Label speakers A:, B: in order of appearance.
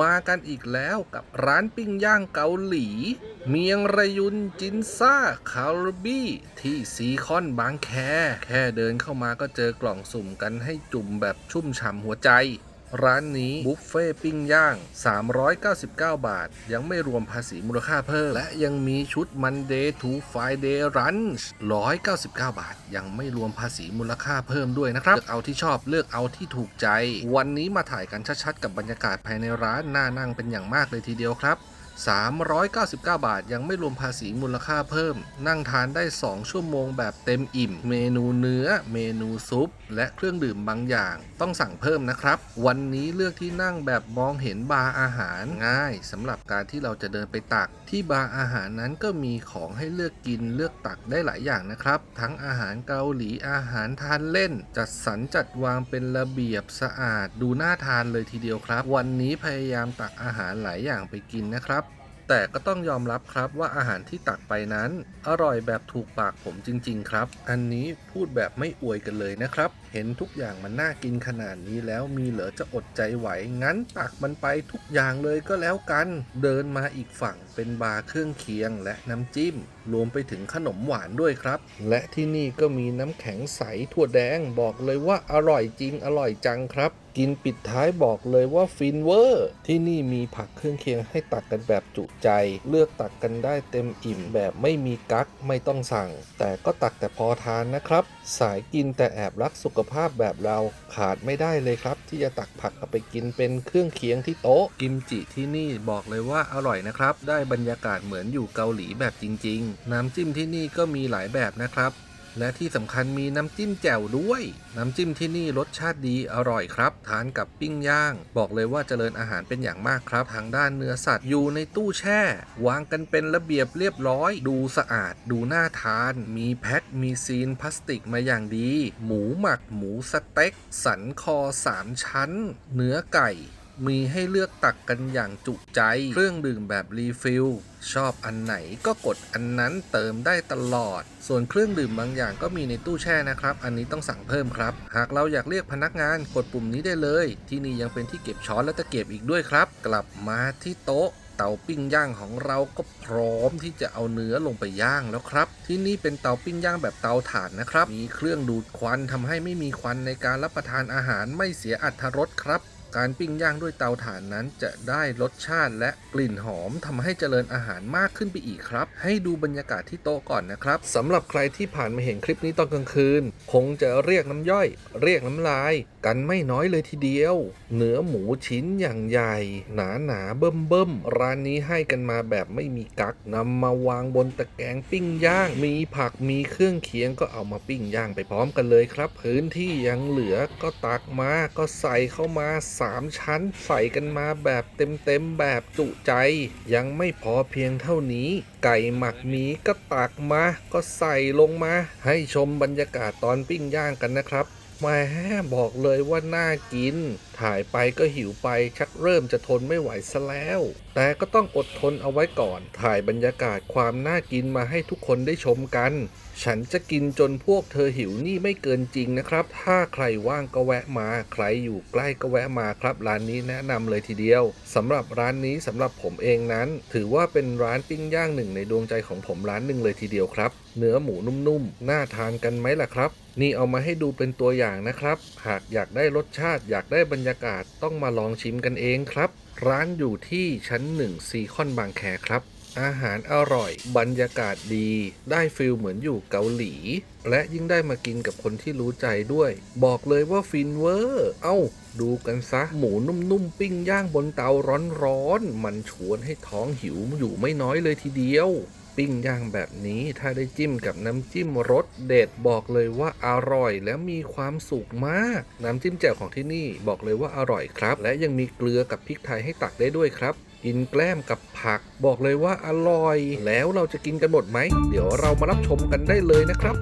A: มากันอีกแล้วกับร้านปิ้งย่างเกาหลี เมียงระยุนจินซ่าคาร์บี้ที่ซีคอนบางแค แค่เดินเข้ามาก็เจอกล่องสุ่มกันให้จุ่มแบบชุ่มฉ่ำหัวใจ ร้านนี้บุฟเฟ่ปิ้งย่าง 399 บาท ยังไม่รวมภาษีมูลค่าเพิ่ม และยังมีชุด Monday to Friday Lunch 199 บาท ยังไม่รวมภาษีมูลค่าเพิ่มด้วยนะครับ เลือกเอาที่ชอบเลือกเอาที่ถูกใจ วันนี้มาถ่ายกันชัดๆกับบรรยากาศภายในร้านน่านั่งเป็นอย่างมากเลยทีเดียวครับ 399 บาท ยังไม่รวมภาษีมูลค่าเพิ่ม นั่งทานได้ 2 ชั่วโมงแบบเต็มอิ่ม เมนูเนื้อ เมนูซุป และเครื่องดื่มบางอย่าง ต้องสั่งเพิ่มนะครับ วันนี้เลือกที่นั่งแบบมองเห็นบาร์อาหารง่ายสำหรับการที่เราจะเดินไปตัก ที่บาร์อาหารนั้นก็มีของให้เลือกกินเลือกตักได้หลายอย่างนะครับ ทั้งอาหารเกาหลีอาหารทานเล่น จัดสรรจัดวางเป็นระเบียบสะอาด ดูน่าทานเลยทีเดียวครับ วันนี้พยายามตักอาหารหลายอย่างไปกินนะครับ แต่ก็ต้องยอมรับครับว่าอาหารที่ตักไปนั้น อร่อยแบบถูกปากผมจริง ๆ ครับ อันนี้พูดแบบไม่อวยกันเลยนะครับ เห็นทุกอย่างมันน่ากินขนาดนี้แล้วมีเหลือจะอดใจไหว งั้นตักมันไปทุกอย่างเลยก็แล้วกัน เดินมาอีกฝั่งเป็นบาร์เครื่องเคียงและน้ำจิ้ม รวมไปถึงขนมหวานด้วยครับ และที่นี่ก็มีน้ำแข็งใสถั่วแดงบอกเลยว่าอร่อยจริงอร่อยจังครับ กินปิดท้ายบอกเลยว่าฟินเวอร์ ที่นี่มีผักเครื่องเคียงให้ตักกันแบบจุใจ เลือกตักกันได้เต็มอิ่มแบบไม่มีกั๊กไม่ต้องสั่ง แต่ก็ตักแต่พอทานนะครับ สายกินแต่แอบรักสุขภาพแบบเราขาดไม่ได้เลยครับ ที่จะตักผักเอาไปกินเป็นเครื่องเคียงที่โต๊ะกิมจิที่นี่บอกเลยว่าอร่อยนะครับ ได้บรรยากาศเหมือนอยู่เกาหลีแบบจริง ๆน้ำจิ้มที่นี่ก็มีหลายแบบนะครับ และที่สำคัญมีน้ำจิ้มแจ่วด้วย น้ำจิ้มที่นี่รสชาติดีอร่อยครับ ทานกับปิ้งย่าง บอกเลยว่าเจริญอาหารเป็นอย่างมากครับ ทางด้านเนื้อสัตว์อยู่ในตู้แช่ วางกันเป็นระเบียบเรียบร้อย ดูสะอาด ดูน่าทาน มีแพ็ค มีซีนพลาสติกมาอย่างดี หมูหมัก หมูสเต็ก สันคอ3ชั้น เนื้อไก่ มีให้เลือกตักกันอย่างจุใจ เครื่องดื่มแบบรีฟิล ชอบอันไหนก็กดอันนั้นเติมได้ตลอด ส่วนเครื่องดื่มบางอย่างก็มีในตู้แช่นะครับ อันนี้ต้องสั่งเพิ่มครับ หากเราอยากเรียกพนักงานกดปุ่มนี้ได้เลย ที่นี่ยังเป็นที่เก็บช้อนและตะเกียบอีกด้วยครับ กลับมาที่โต๊ะเตาปิ้งย่างของเราก็พร้อมที่จะเอาเนื้อลงไปย่างแล้วครับ ที่นี่เป็นเตาปิ้งย่างแบบเตาถ่านนะครับ มีเครื่องดูดควันทำให้ไม่มีควันในการรับประทานอาหารไม่เสียอัตรสครับ การปิ้งย่างด้วยเตาถ่านนั้นจะได้รสชาติและกลิ่นหอมทำให้เจริญอาหารมากขึ้นไปอีกครับ ให้ดูบรรยากาศที่โต๊ะก่อนนะครับสำหรับใครที่ผ่านมาเห็นคลิปนี้ตอนกลางคืน คงจะเรียกน้ำย่อย เรียกน้ำลาย กันไม่น้อยเลยทีเดียว เนื้อหมูชิ้นอย่างใหญ่ หนาหนาๆเบิ่มเบิ่มๆร้านนี้ให้กันมาแบบไม่มีกักนำมาวางบนตะแกรงปิ้งย่าง มีผักมีเครื่องเคียงก็เอามาปิ้งย่างไปพร้อมกันเลยครับ พื้นที่ยังเหลือก็ตักมาก็ใส่เข้ามา3 ชั้นใส่กันมาแบบเต็มๆแบบจุใจ ยังไม่พอเพียงเท่านี้ ไก่หมักหมีก็ตักมา ก็ใส่ลงมา ให้ชมบรรยากาศตอนปิ้งย่างกันนะครับแหมบอกเลยว่าน่ากินถ่ายไปก็หิวไปชักเริ่มจะทนไม่ไหวซะแล้ว แต่ก็ต้องอดทนเอาไว้ก่อน ถ่ายบรรยากาศความน่ากินมาให้ทุกคนได้ชมกัน ฉันจะกินจนพวกเธอหิวนี่ไม่เกินจริงนะครับ ถ้าใครว่างก็แวะมา ใครอยู่ใกล้ก็แวะมาครับ ร้านนี้แนะนำเลยทีเดียวสำหรับร้านนี้สำหรับผมเองนั้น ถือว่าเป็นร้านปิ้งย่างหนึ่งในดวงใจของผมร้านหนึ่งเลยทีเดียวครับ เนื้อหมูนุ่มๆน่าทานกันไหมล่ะครับ นี่เอามาให้ดูเป็นตัวอย่างนะครับ หากอยากได้รสชาติอยากได้บรรยากาศต้องมาลองชิมกันเองครับ ร้านอยู่ที่ชั้นหนึ่งซีคอนบางแคครับ อาหารอร่อย บรรยากาศดี ได้ฟิลเหมือนอยู่เกาหลี และยิ่งได้มากินกับคนที่รู้ใจด้วย บอกเลยว่าฟินเวอร์ เอ้า ดูกันซะ หมูนุ่มๆ ปิ้งย่างบนเตาร้อนๆ มันชวนให้ท้องหิวอยู่ไม่น้อยเลยทีเดียว ปิ้งย่างแบบนี้ถ้าได้จิ้มกับน้ำจิ้มรสเด็ดบอกเลยว่าอร่อยและมีความสุขมาก น้ำจิ้มแจ่วของที่นี่บอกเลยว่าอร่อยครับ และยังมีเกลือกับพริกไทยให้ตักได้ด้วยครับ กินแกล้มกับผัก บอกเลยว่าอร่อย แล้วเราจะกินกันหมดไหม เดี๋ยวเรามารับชมกันได้เลยนะครับ